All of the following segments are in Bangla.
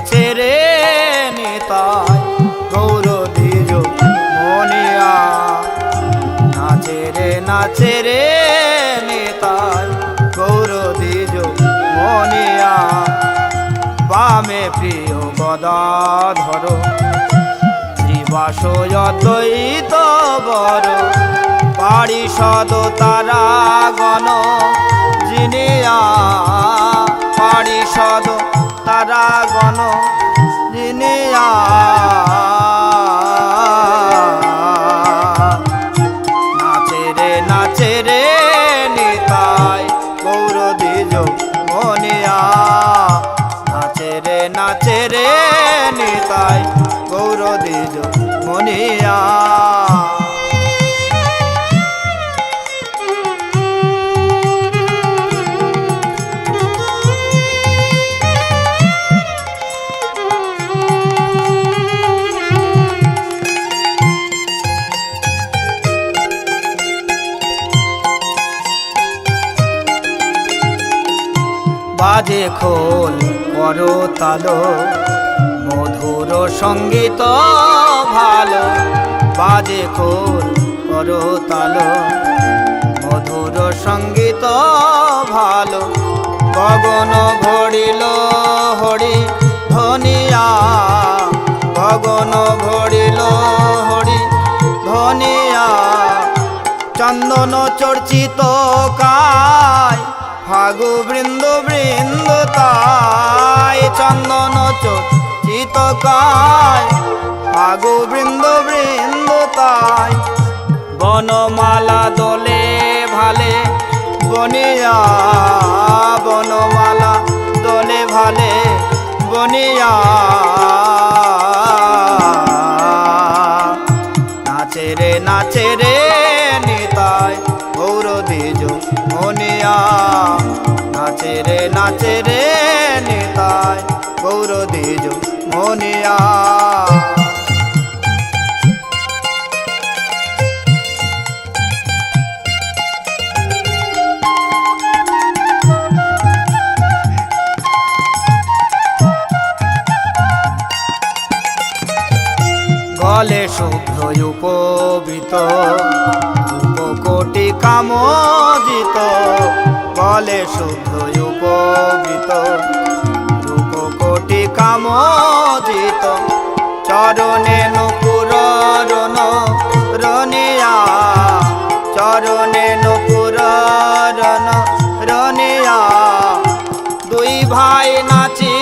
নাচে রে নিতাই গৌর দ্বিজ মনিয়া নাচে রে নাচে রে নিতাই গৌর দ্বিজ মনিয়া বামে প্রিয় গদাধর শ্রীবাস অদ্বৈত বড় পারিষদ তারা গণ জিনিয়া পারিষদ তারা জিনিয়া নাচে রে নিতাই দিজ নাচে রে নিতাই গৌর দ্বিজ মনিয়া বাজে খোল মধুর সংগীত ভালো, বাজে খোল করো মধুর সংগীত ভালো, গগন ভরিল হরি ধনিয়া। গগন ভরিল হরি ধনিয়া। চন্দন চর্চিত কায় ফাগু বৃন্দ বৃন্দ তাই চন্দন চিত ফাগু বৃন্দ বৃন্দ তাই বনমালা দলে ভালে বনিয়া গলে শুভ্র উপবিত কোটি কামজিত গলে শুভ্র উপবিত রূপ কোটি কামজিত চরণে নুপুর রণ রনিয়া চরণে নুপুর রণ রনিয়া দুই ভাই নাচি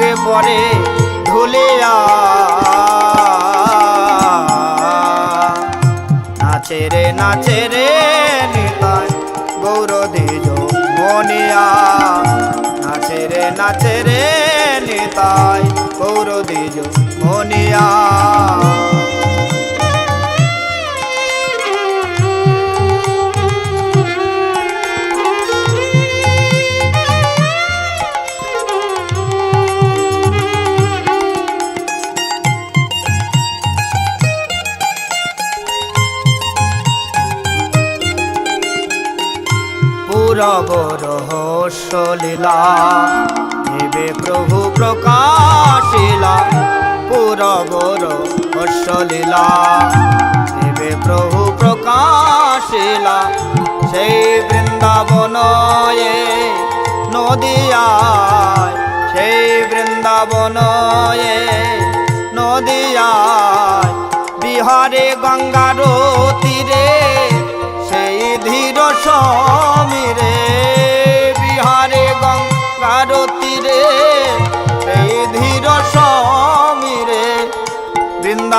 অঙ্গে পরে ধুলিয়া নাচে রে নাচে রে নিতাই গৌর দেজ মনিয়া নাচে রে নাচে রে নিতাই গৌর দেজ মনিয়া পুরব রহস্য লীলা, দেবে প্রভু প্রকাশিলা পুরব রহস্য লীলা প্রভু প্রকাশিলা সেই বৃন্দাবন নদিয়ায় সেই বৃন্দাবন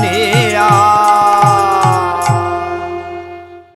你。